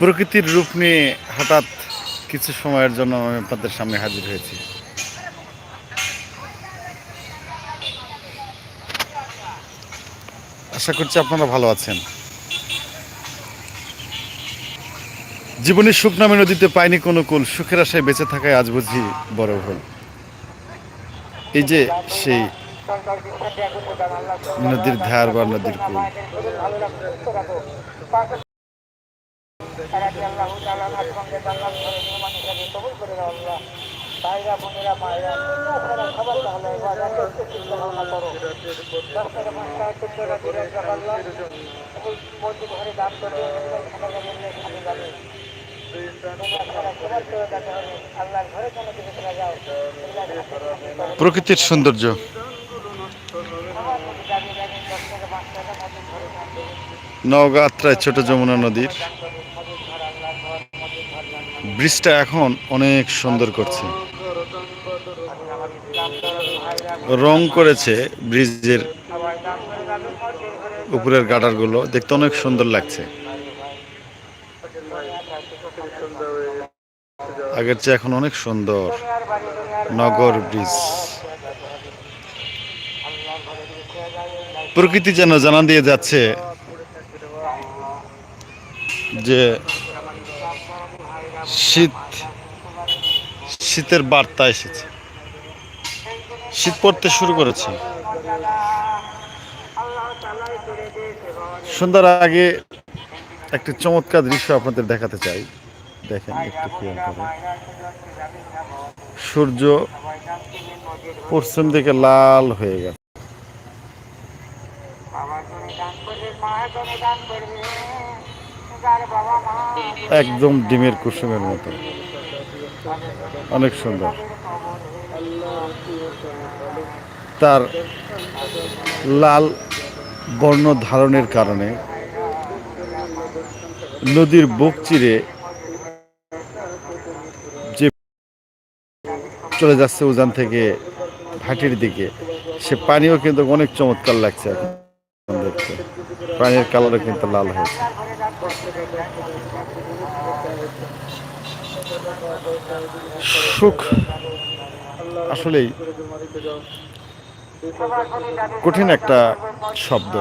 প্রকৃতির রূপ নিয়ে হঠাৎ কিছু সময়ের জন্য আমি আপনাদের সামনে হাজির হয়েছি। আশা করছি আপনারা ভালো আছেন। জীবনের সুখ নামে নদীতে পাইনি কোনো কুল, সুখের আশায় বেঁচে থাকায় আজ বুঝি বড় ভুল। এই যে সেই নদীর ধার বা নদীর কুল। ভাইরা বোনেরা মায়েরা আপনারা সবার তাহলে আল্লাহ ঘরে দান করবে খানা যাবে। খানে যাবে প্রকৃতির সৌন্দর্য। নওগাঁ আত্রায় ছোট যমুনা নদীর। ব্রিজটা এখন অনেক সুন্দর করছে। রং করেছে ব্রিজের উপরের গাডারগুলো। দেখতে অনেক সুন্দর লাগছে। আগের চেয়ে এখন অনেক সুন্দর নগর ব্রিজ। প্রকৃতি যেন জানান দিয়ে যাচ্ছে যে শীত, শীতের বার্তা এসেছে। শীত পড়তে শুরু করেছে। সন্ধ্যার আগে একটি চমৎকার দৃশ্য আপনাদের দেখাতে চাই। দেখেন একটু খেয়াল করে। সূর্য পশ্চিম দিকে লাল হয়ে গেছে। একদম ডিমের কুসুমের মতো। অনেক সুন্দর। তার লাল বর্ণ ধারণের কারণে নদীর বুক চিরে যে চলে যাচ্ছে উজান থেকে ভাটির দিকে, সে পানিও কিন্তু অনেক চমৎকার লাগছে এখন পানির কালারও কিন্তু লাল হয়েছে। সুখ আসলেই কঠিন একটা শব্দ।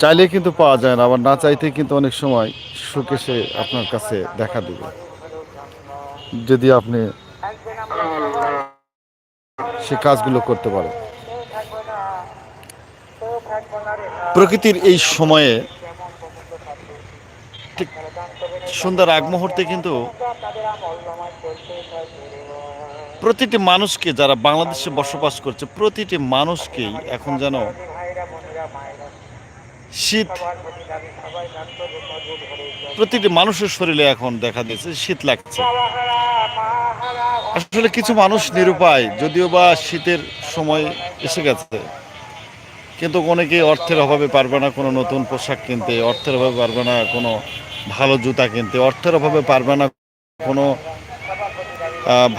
চাইলে কিন্তু পাওয়া যায় না, আবার না চাইতে কিন্তু অনেক সময় সুখ এসে আপনার কাছে দেখা দেবে। যদি আপনি সে কাজগুলো করতে পারেন। প্রকৃতির এই সময়ে সন্ধ্যার আগ মুহূর্তে কিন্তু প্রতিটি মানুষকে যারা বাংলাদেশে বসবাস করছে, প্রতিটি মানুষকেই এখন যেন শীত, প্রতিটি মানুষের শরীরে এখন দেখা দিয়েছে, শীত লাগছে। আসলে কিছু মানুষ নিরুপায়, যদিও বা শীতের সময় এসে গেছে। কিন্তু অনেকে অর্থের অভাবে পারবে না কোনো নতুন পোশাক কিনতে, অর্থের অভাবে পারবে না কোনো ভালো জুতা কিনতে, অর্থের অভাবে পারবে না কোনো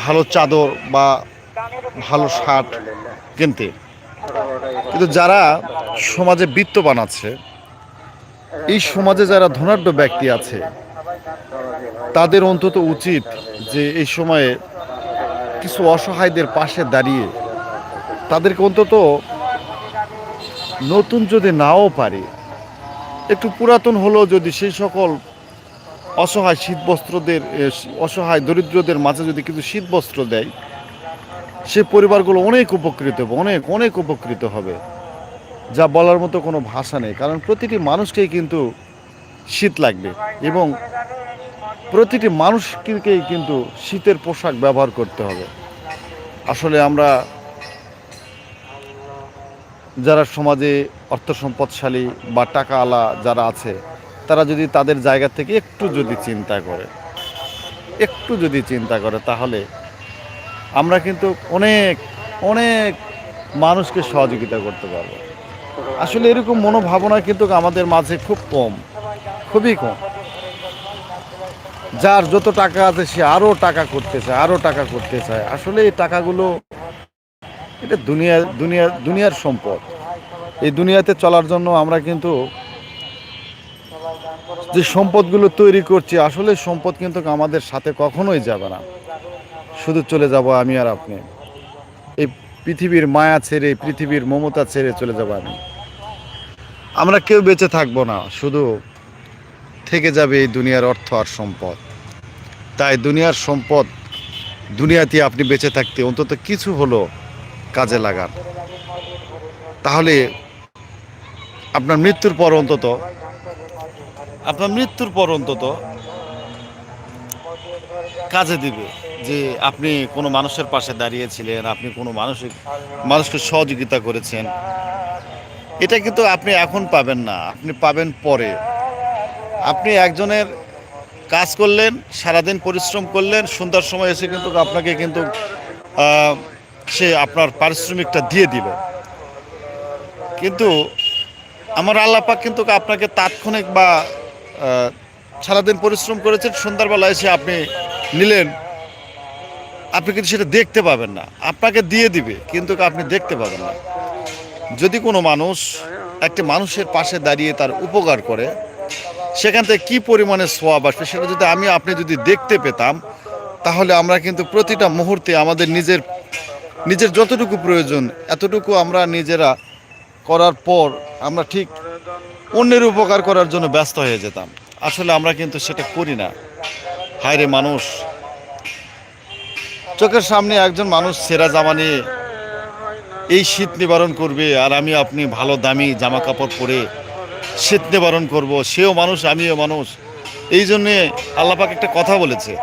ভালো চাদর বা ভালো শার্ট কিনতে। কিন্তু যারা সমাজে বৃত্ত বানাচ্ছে এই সমাজে যারা ধনাঢ্য ব্যক্তি আছে, তাদের অন্তত উচিত যে এই সময়ে কিছু অসহায়দের পাশে দাঁড়িয়ে তাদেরকে অন্তত নতুন যদি নাও পারে, একটু পুরাতন হলেও যদি সেই সকল অসহায় শীতবস্ত্রদের অসহায় দরিদ্রদের মাঝে যদি কিছু শীতবস্ত্র দেয়, সে পরিবারগুলো অনেক উপকৃত হবে, অনেক অনেক উপকৃত হবে। যা বলার মতো কোনো ভাষা নেই, কারণ প্রতিটি মানুষকেই কিন্তু শীত লাগবে এবং প্রতিটি মানুষকেই কিন্তু শীতের পোশাক ব্যবহার করতে হবে। আসলে আমরা যারা সমাজে অর্থ সম্পদশালী বা টাকাওয়ালা যারা আছে তারা যদি তাদের জায়গা থেকে একটু যদি চিন্তা করে, একটু যদি চিন্তা করে তাহলে আমরা কিন্তু অনেক অনেক মানুষকে সহযোগিতা করতে পারব। আসলে এরকম মনোভাবনা কিন্তু আমাদের মাঝে খুব কম, খুবই কম। যার যত টাকা আছে সে আরও টাকা করতে চায় আরও টাকা করতে চায়। আসলে এই টাকাগুলো এটা দুনিয়া দুনিয়া, দুনিয়ার সম্পদ। এই দুনিয়াতে চলার জন্য আমরা কিন্তু যে সম্পদগুলো তৈরি করছি, আসলে সম্পদ কিন্তু আমাদের সাথে কখনোই যাবে না। শুধু চলে যাব আমি আর আপনি। এই পৃথিবীর মায়া ছেড়ে পৃথিবীর মমতা ছেড়ে চলে যাব আমি। আমরা কেউ বেঁচে থাকব না, শুধু থেকে যাবে এই দুনিয়ার অর্থ আর সম্পদ। তাই দুনিয়ার সম্পদ দুনিয়াতে আপনি বেঁচে থাকতে অন্তত কিছু হলো কাজে লাগান। তাহলে আপনার মৃত্যুর পর অন্তত আপনার মৃত্যুর পর অন্তত কাজে দিবে যে আপনি কোনো মানুষের পাশে দাঁড়িয়েছিলেন, আপনি কোনো মানসিক মানুষকে সহযোগিতা করেছেন। এটা কিন্তু আপনি এখন পাবেন না, আপনি পাবেন পরে। আপনি একজনের কাজ করলেন, সারাদিন পরিশ্রম করলেন, সন্ধ্যার সময় এসে কিন্তু আপনাকে কিন্তু সে আপনার পারিশ্রমিকটা দিয়ে দিল। কিন্তু আমার আল্লাপাক কিন্তু আপনাকে তাৎক্ষণিক বা সারাদিন পরিশ্রম করেছেন সন্ধ্যাবেলা এসে আপনি নিলেন। আপনি কিন্তু সেটা দেখতে পাবেন না। আপনাকে দিয়ে দিবে, কিন্তু আপনি দেখতে পাবেন না। যদি কোনো মানুষ একটি মানুষের পাশে দাঁড়িয়ে তার উপকার করে, সেখান থেকে কী পরিমাণে সোয়াব আসবে সেটা যদি আমি, আপনি যদি দেখতে পেতাম, তাহলে আমরা কিন্তু প্রতিটা মুহূর্তে আমাদের নিজের নিজের যতটুকু প্রয়োজন, এতটুকু আমরা নিজেরা করার পর আমরা ঠিক অন্যের উপকার করার জন্য ব্যস্ত হয়ে যেতাম। আসলে আমরা কিন্তু সেটা করি না। হায় রে মানুষ। চোখের সামনে একজন মানুষ সেরা জামা নিয়ে এই শীত নিবারণ করবে আর আমি আপনি ভালো দামি জামা কাপড় পরে শীত নিবারণ করব, সেও মানুষ, আমিও মানুষ। এই জন্যে আল্লাপাক একটা কথা বলেছে,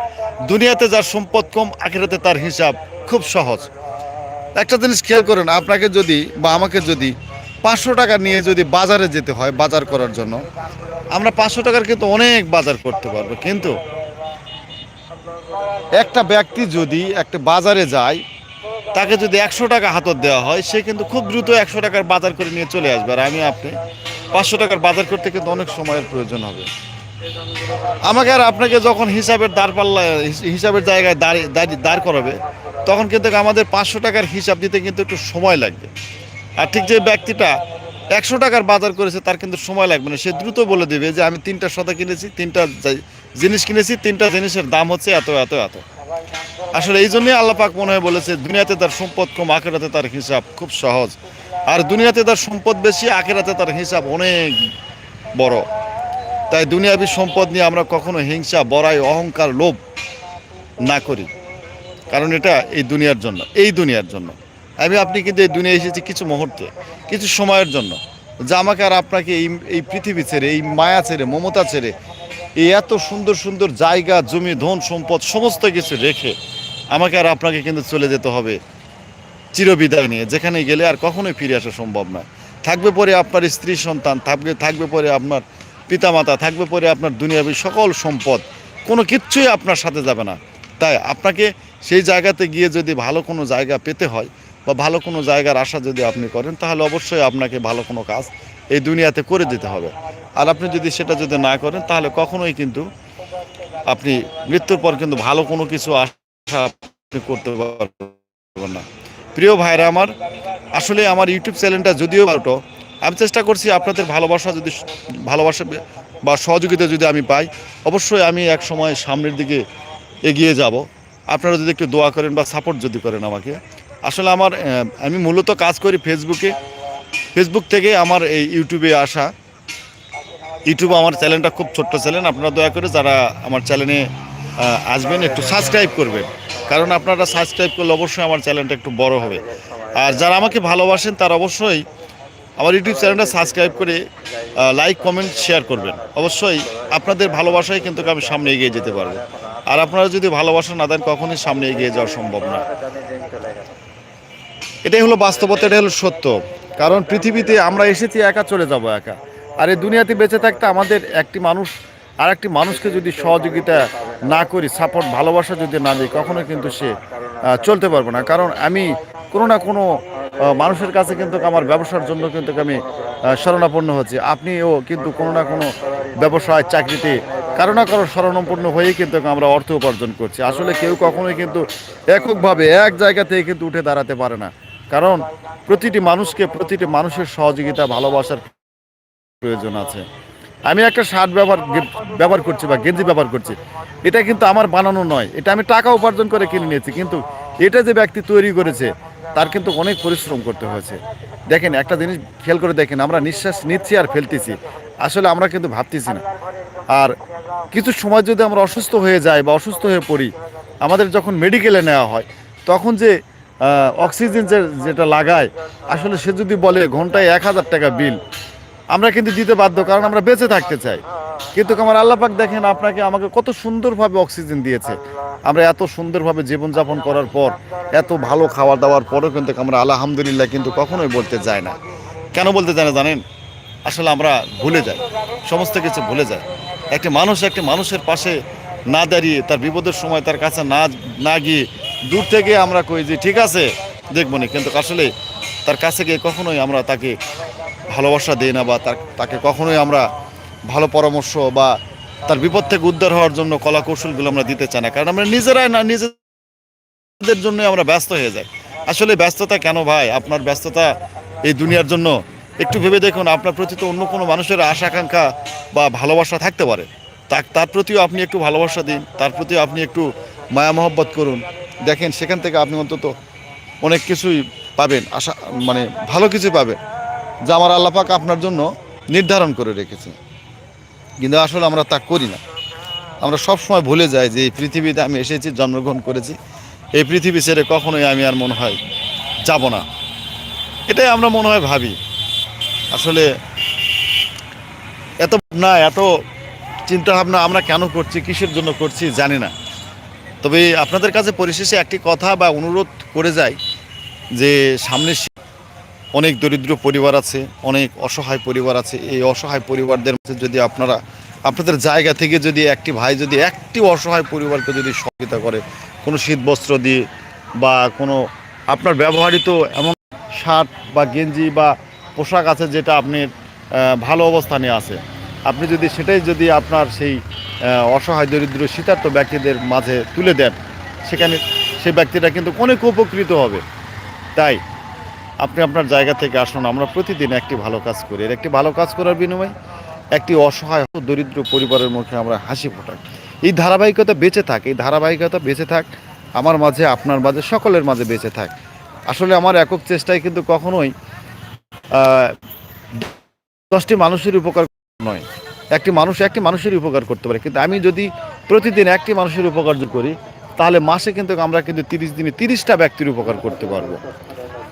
দুনিয়াতে যার সম্পদ কম, আখেরাতে তার হিসাব খুব সহজ। একটা জিনিস খেয়াল করেন, আপনাকে যদি বা আমাকে যদি পাঁচশো টাকা নিয়ে যদি বাজারে যেতে হয় বাজার করার জন্য, আমরা পাঁচশো টাকার কিন্তু অনেক বাজার করতে পারব। কিন্তু একটা ব্যক্তি যদি একটা বাজারে যায়, তাকে যদি একশো টাকা হাতত দেওয়া হয়, সে কিন্তু খুব দ্রুত একশো টাকার বাজার করে নিয়ে চলে আসবে। আর আমি আপনি পাঁচশো টাকার বাজার করতে কিন্তু অনেক সময়ের প্রয়োজন হবে। আমাকে আর আপনাকে যখন হিসাবের দাঁড় পাল্লা, হিসাবের জায়গায় দাঁড়িয়ে, দাঁড় করাবে, তখন কিন্তু আমাদের পাঁচশো টাকার হিসাব দিতে কিন্তু একটু সময় লাগবে। আর ঠিক যে ব্যক্তিটা একশো টাকার বাজার করেছে, তার কিন্তু সময় লাগবে না। সে দ্রুত বলে দেবে যে, আমি তিনটা সদা কিনেছি, তিনটা জিনিস কিনেছি, তিনটা জিনিসের দাম হচ্ছে এত এত এত। আসলে এই জন্যই আল্লাপাক মনে হয় বলেছে, দুনিয়াতে তার সম্পদ কম, আখেরাতে তার হিসাব খুব সহজ। আর দুনিয়াতে তার সম্পদ বেশি, আখেরাতে তার হিসাব অনেক বড়। তাই দুনিয়াবী সম্পদ নিয়ে আমরা কখনো হিংসা, বড়াই, অহংকার, লোভ না করি। কারণ এটা এই দুনিয়ার জন্য, এই দুনিয়ার জন্য। আমি আপনি কিন্তু এই দুনিয়া এসেছি কিছু মুহূর্তে, কিছু সময়ের জন্য। যা আমাকে আর আপনাকে এই এই পৃথিবী ছেড়ে, এই মায়া ছেড়ে, মমতা ছেড়ে, এই এত সুন্দর সুন্দর জায়গা, জমি, ধন, সম্পদ, সমস্ত কিছু রেখে আমাকে আর আপনাকে কিন্তু চলে যেতে হবে চিরবিদায় নিয়ে, যেখানে গেলে আর কখনোই ফিরে আসা সম্ভব নয়। থাকবে পরে আপনার স্ত্রী সন্তান, থাকবে থাকবে পরে আপনার পিতামাতা, থাকবে পরে আপনার দুনিয়াবী সকল সম্পদ, কোনো কিচ্ছুই আপনার সাথে যাবে না। তাই আপনাকে সেই জায়গাতে গিয়ে যদি ভালো কোনো জায়গা পেতে হয় বা ভালো কোনো জায়গার আশা যদি আপনি করেন, তাহলে অবশ্যই আপনাকে ভালো কোনো কাজ এই দুনিয়াতে করে দিতে হবে। আর আপনি যদি সেটা যদি না করেন, তাহলে কখনোই কিন্তু আপনি মৃত্যুর পর কিন্তু ভালো কোনো কিছু আশা আপনি করতে পারবেন না। প্রিয় ভাইরা আমার, আসলে আমার ইউটিউব চ্যানেলটা যদিও বারোটো আমি চেষ্টা করছি আপনাদের ভালোবাসা যদি, ভালোবাসা বা সহযোগিতা যদি আমি পাই, অবশ্যই আমি এক সময় সামনের দিকে এগিয়ে যাব। আপনারা যদি একটু দোয়া করেন বা সাপোর্ট যদি করেন আমাকে আসলে আমার আমি মূলত কাজ করি ফেসবুকে ফেসবুক থেকে আমার এই ইউটিউবে আসা। ইউটিউব আমার চ্যানেলটা খুব ছোট্ট চ্যানেল। আপনারা দয়া করে যারা আমার চ্যানেলে আসবেন, একটু সাবস্ক্রাইব করবেন। কারণ আপনারা সাবস্ক্রাইব করলে অবশ্যই আমার চ্যানেলটা একটু বড় হবে। আর যারা আমাকে ভালোবাসেন, তারা অবশ্যই আমার ইউটিউব চ্যানেলটা সাবস্ক্রাইব করে লাইক কমেন্ট শেয়ার করবেন। অবশ্যই আপনাদের ভালোবাসায় কিন্তু আমি সামনে এগিয়ে যেতে পারব। আর আপনারা যদি ভালোবাসা না দেন, কখনোই সামনে এগিয়ে যাওয়া সম্ভব না। এটাই হলো বাস্তবতা, এটাই হলো সত্য। কারণ পৃথিবীতে আমরা এসেছি, একা চলে যাব একা। আর এই দুনিয়াতে বেঁচে থাকতে আমাদের একটি মানুষ আর একটি মানুষকে যদি সহযোগিতা না করি সাপোর্ট ভালোবাসা যদি না দিই, কখনো কিন্তু সে চলতে পারবে না। কারণ আমি কোনো না কোনো মানুষের কাছে কিন্তু আমার ব্যবসার জন্য কিন্তু আমি শরণাপন্ন হচ্ছি। আপনিও কিন্তু কোনো না কোনো ব্যবসায়, চাকরিতে কারও না কারও শরণাপন্ন হয়েই কিন্তু আমরা অর্থ উপার্জন করছি। আসলে কেউ কখনোই কিন্তু এককভাবে এক জায়গা থেকে কিন্তু উঠে দাঁড়াতে পারে না। কারণ প্রতিটি মানুষকে, প্রতিটি মানুষের সহযোগিতা, ভালোবাসার প্রয়োজন আছে। আমি একটা শার্ট ব্যবহার ব্যবহার করছি বা গেঞ্জি ব্যবহার করছি। এটা কিন্তু আমার বানানো নয়। এটা আমি টাকা উপার্জন করে কিনে নিয়েছি। কিন্তু এটা যে ব্যক্তি তৈরি করেছে, তার কিন্তু অনেক পরিশ্রম করতে হয়েছে। দেখেন, একটা জিনিস খেয়াল করে দেখেন, আমরা নিঃশ্বাস নিচ্ছি আর ফেলতেছি। আসলে আমরা কিন্তু ভাবতেছি না। আর কিছু সময় যদি আমরা অসুস্থ হয়ে যাই বা অসুস্থ হয়ে পড়ি, আমাদের যখন মেডিকেলে নেওয়া হয়, তখন যে অক্সিজেন যে যেটা লাগায়, আসলে সে যদি বলে ঘন্টায় এক হাজার টাকা বিল আমরা কিন্তু দিতে বাধ্য, কারণ আমরা বেঁচে থাকতে চাই। কিন্তু আমার আল্লাপাক দেখেন আপনাকে আমাকে কত সুন্দরভাবে অক্সিজেন দিয়েছে। আমরা এত সুন্দরভাবে জীবনযাপন করার পর, এত ভালো খাওয়া দাওয়ার পরেও কিন্তু আমরা আলহামদুলিল্লাহ কিন্তু কখনোই বলতে যাই না। কেন বলতে চায় না জানেন? আসলে আমরা ভুলে যাই, সমস্ত কিছু ভুলে যাই। একটি মানুষ একটি মানুষের পাশে না দাঁড়িয়ে, তার বিপদের সময় তার কাছে না না গিয়ে দূর থেকে আমরা কই যে, ঠিক আছে, দেখব না। কিন্তু আসলে তার কাছে গিয়ে কখনোই আমরা তাকে ভালোবাসা দিই না বা তার, তাকে কখনোই আমরা ভালো পরামর্শ বা তার বিপদ থেকে উদ্ধার হওয়ার জন্য কলা কৌশলগুলো আমরা দিতে চাই না। কারণ আমরা নিজেরাই না, নিজেদের জন্য আমরা ব্যস্ত হয়ে যাই। আসলে ব্যস্ততা কেন ভাই? আপনার ব্যস্ততা এই দুনিয়ার জন্য। একটু ভেবে দেখুন, আপনার প্রতি তো অন্য কোনো মানুষের আশা আকাঙ্ক্ষা বা ভালোবাসা থাকতে পারে। তার প্রতিও আপনি একটু ভালোবাসা দিন, তার প্রতিও আপনি একটু মায়া মহব্বত করুন। দেখেন, সেখান থেকে আপনি অন্তত অনেক কিছুই পাবেন, আশা মানে ভালো কিছু পাবেন, যা আমার আল্লাপাক আপনার জন্য নির্ধারণ করে রেখেছে। কিন্তু আসলে আমরা তা করি না। আমরা সব সময় ভুলে যাই যে এই পৃথিবীতে আমি এসেছি, জন্মগ্রহণ করেছি। এই পৃথিবী ছেড়ে কখনোই আমি আর মনে হয় যাব না। এটাই আমরা মনে হয় ভাবি। আসলে এত না এত চিন্তা ভাবনা আমরা কেন করছি, কিসের জন্য করছি জানি না। তবে আপনাদের কাছে পরিশেষে একটি কথা বা অনুরোধ করে যাই যে সামনে অনেক দরিদ্র পরিবার আছে, অনেক অসহায় পরিবার আছে। এই অসহায় পরিবারদের মধ্যে যদি আপনারা আপনাদের জায়গা থেকে যদি একটি ভাই যদি একটি অসহায় পরিবারকে যদি সহযোগিতা করে, কোনো শীত বস্ত্র দিয়ে বা কোনো আপনার ব্যবহৃত এমন শার্ট বা গেঞ্জি বা পোশাক আছে যেটা আপনি ভালো অবস্থানে আছে আপনি যদি সেটাই যদি আপনার সেই অসহায় দরিদ্র শীতার্থ ব্যক্তিদের মাঝে তুলে দেন, সেখানে সেই ব্যক্তিরা কিন্তু অনেক উপকৃত হবে। তাই আপনি আপনার জায়গা থেকে আসুন, আমরা প্রতিদিন একটি ভালো কাজ করি। একটি ভালো কাজ করার বিনিময়ে একটি অসহায় দরিদ্র পরিবারের মুখে আমরা হাসি ফোটাই। এই ধারাবাহিকতা বেঁচে থাক, এই ধারাবাহিকতা বেঁচে থাক, আমার মাঝে, আপনার মাঝে, সকলের মাঝে বেঁচে থাক। আসলে আমার একক চেষ্টায় কিন্তু কখনোই দশটি মানুষের উপকার নয়। একটি মানুষ একটি মানুষের উপকার করতে পারে। কিন্তু আমি যদি প্রতিদিন একটি মানুষের উপকার করি, তাহলে মাসে কিন্তু আমরা কিন্তু তিরিশ দিনে তিরিশটা ব্যক্তির উপকার করতে পারব।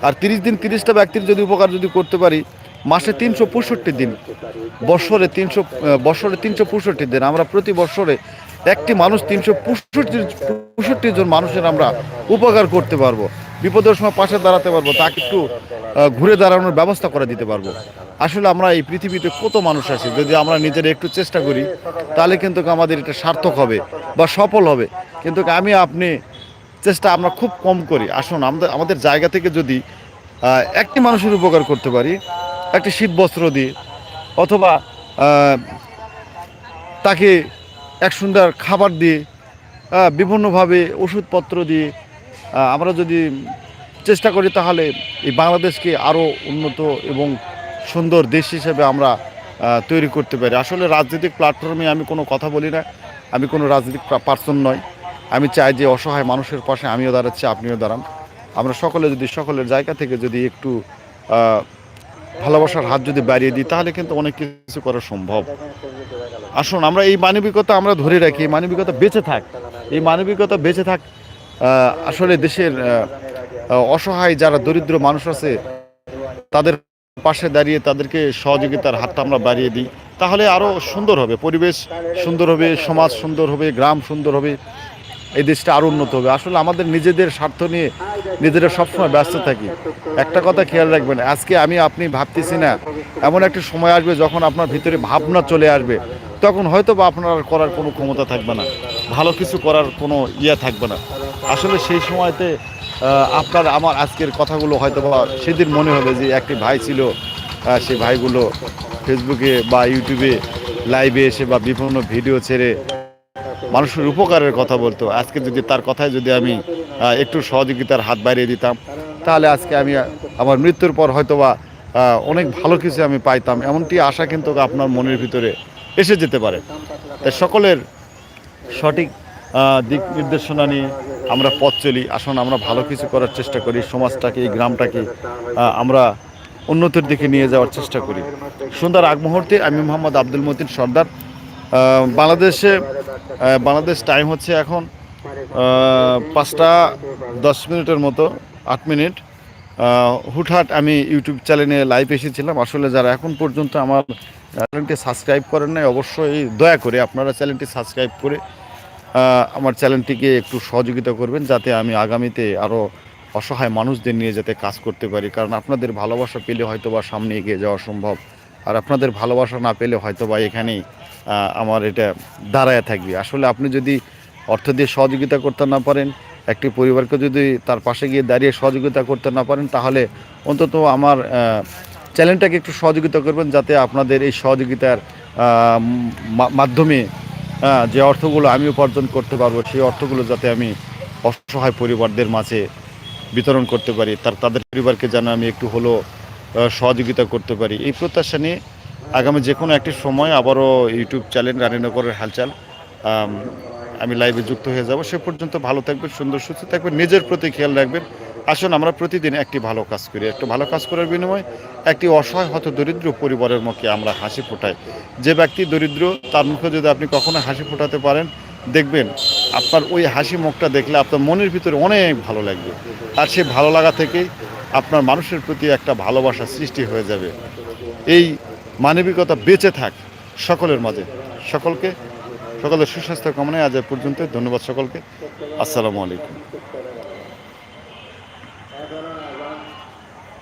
আর তিরিশ দিন তিরিশটা ব্যক্তির যদি উপকার যদি করতে পারি, মাসে তিনশো পঁয়ষট্টি দিন, বছরে তিনশো বছরে তিনশো পঁয়ষট্টি দিন, আমরা প্রতি বছরে একটি মানুষ তিনশো পঁয়ষট্টি পঁয়ষট্টি জন মানুষের আমরা উপকার করতে পারব। বিপদের সময় পাশে দাঁড়াতে পারব, তাকে একটু ঘুরে দাঁড়ানোর ব্যবস্থা করে দিতে পারব। আসলে আমরা এই পৃথিবীতে কত মানুষ আছি, যদি আমরা নিজেরা একটু চেষ্টা করি, তাহলে কিন্তু আমাদের এটা সার্থক হবে বা সফল হবে। কিন্তু আমি, আপনি চেষ্টা আমরা খুব কম করি। আসুন, আমাদের আমাদের জায়গা থেকে যদি একটি মানুষের উপকার করতে পারি, একটি শীত বস্ত্র দিয়ে অথবা তাকে এক সুন্দর খাবার দিয়ে বিভিন্নভাবে ওষুধপত্র দিয়ে আমরা যদি চেষ্টা করি তাহলে এই বাংলাদেশকে আরও উন্নত এবং সুন্দর দেশ হিসেবে আমরা তৈরি করতে পারি। আসলে রাজনৈতিক প্ল্যাটফর্মে আমি কোনো কথা বলি না। আমি কোনো রাজনৈতিক পার্সন নয় আমি চাই যে অসহায় মানুষের পাশে আমিও দাঁড়াচ্ছি, আপনিও দাঁড়ান। আমরা সকলে যদি সকলের জায়গা থেকে যদি একটু ভালোবাসার হাত যদি বাড়িয়ে দিই, তাহলে কিন্তু অনেক কিছু করা সম্ভব। আসুন, আমরা এই মানবিকতা আমরা ধরে রাখি, এই মানবিকতা বেঁচে থাক। এই মানবিকতা বেঁচে থাক আসলে দেশের অসহায় যারা দরিদ্র মানুষ আছে, তাদের পাশে দাঁড়িয়ে তাদেরকে সহযোগিতার হাতটা আমরা বাড়িয়ে দিই। তাহলে আরও সুন্দর হবে, পরিবেশ সুন্দর হবে, সমাজ সুন্দর হবে, গ্রাম সুন্দর হবে, এই দেশটা আরও উন্নত হবে। আসলে আমাদের নিজেদের স্বার্থ নিয়ে নিজেরা সবসময় ব্যস্ত থাকি। একটা কথা খেয়াল রাখবেন, আজকে আমি আপনি ভাবতেছি না, এমন একটা সময় আসবে যখন আপনার ভিতরে ভাবনা চলে আসবে, তখন হয়তো বা আপনার করার কোনো ক্ষমতা থাকবে না, ভালো কিছু করার কোনো ইয়ে থাকবে না। আসলে সেই সময়তে আপনার আমার আজকের কথাগুলো হয়তো বা সেদিন মনে হবে যে একটি ভাই ছিল সেই ভাইগুলো ফেসবুকে বা ইউটিউবে লাইভে এসে বা বিভিন্ন ভিডিও ছেড়ে মানুষের উপকারের কথা বলতো। আজকে যদি তার কথায় যদি আমি একটু সহযোগিতার হাত বাড়িয়ে দিতাম, তাহলে আজকে আমি, আমার মৃত্যুর পর হয়তো বা অনেক ভালো কিছু আমি পাইতাম। এমনটি আশা কিন্তু আপনার মনের ভিতরে এসে যেতে পারে। তাই সকলের সঠিক দিক নির্দেশনা নিয়ে আমরা পথ চলি। আসুন, আমরা ভালো কিছু করার চেষ্টা করি, সমাজটাকে, এই গ্রামটাকে আমরা উন্নতির দিকে নিয়ে যাওয়ার চেষ্টা করি। সুন্দর আগ মুহূর্তে আমি মোহাম্মদ আব্দুল মতিন সর্দার। বাংলাদেশে বাংলাদেশ টাইম হচ্ছে এখন পাঁচটা দশ মিনিটের মতো, আট মিনিট। হুটহাট আমি ইউটিউব চ্যানেলে লাইভ এসেছিলাম। আসলে যারা এখন পর্যন্ত আমার চ্যানেলটি সাবস্ক্রাইব করেন নাই, অবশ্যই দয়া করে আপনারা চ্যানেলটি সাবস্ক্রাইব করে আমার চ্যানেলটিকে একটু সহযোগিতা করবেন যাতে আমি আগামীতে আরও অসহায় মানুষদের নিয়ে যাতে কাজ করতে পারি। কারণ আপনাদের ভালোবাসা পেলে হয়তো বা সামনে এগিয়ে যাওয়া সম্ভব। আর আপনাদের ভালোবাসা না পেলে হয়তো বা এখানেই আমার এটা দাঁড়ায় থাকবে। আসলে আপনি যদি অর্থ দিয়ে সহযোগিতা করতে না পারেন, একটি পরিবারকে যদি তার পাশে গিয়ে দাঁড়িয়ে সহযোগিতা করতে না পারেন, তাহলে অন্তত আমার চ্যানেলটাকে একটু সহযোগিতা করবেন যাতে আপনাদের এই সহযোগিতার মাধ্যমে যে অর্থগুলো আমি উপার্জন করতে পারব সেই অর্থগুলো যাতে আমি অসহায় পরিবারদের মাঝে বিতরণ করতে পারি তার তাদের পরিবারকে যেন আমি একটু আহ, সহযোগিতা করতে পারি। এই প্রত্যাশা নিয়ে আগামী যে কোনো একটি সময় আবারও ইউটিউব চ্যানেল রানীনগরের হালচাল আমি লাইভে যুক্ত হয়ে যাব। সে পর্যন্ত ভালো থাকবেন সুন্দর সুস্থ থাকবেন নিজের প্রতি খেয়াল রাখবেন। আসুন, আমরা প্রতিদিন একটি ভালো কাজ করি। একটা ভালো কাজ করার বিনিময়ে একটি অসহায় হত দরিদ্র পরিবারের মুখে আমরা হাসি ফোটাই। যে ব্যক্তি দরিদ্র, তার মুখে যদি আপনি কখনো হাসি ফোটাতে পারেন, দেখবেন আপনার ওই হাসি মুখটা দেখলে আপনার মনের ভিতরে অনেক ভালো লাগবে। আর সেই ভালো লাগা থেকেই আপনার মানুষের প্রতি একটা ভালোবাসা সৃষ্টি হয়ে যাবে। এই মানবিকতা বেঁচে থাক সকলের মাঝে। সকলকে, সকলের সুস্বাস্থ্য কামনায় আজ পর্যন্ত ধন্যবাদ সকলকে। আসসালামু আলাইকুম।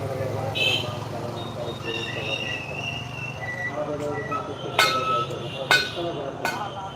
Thank you.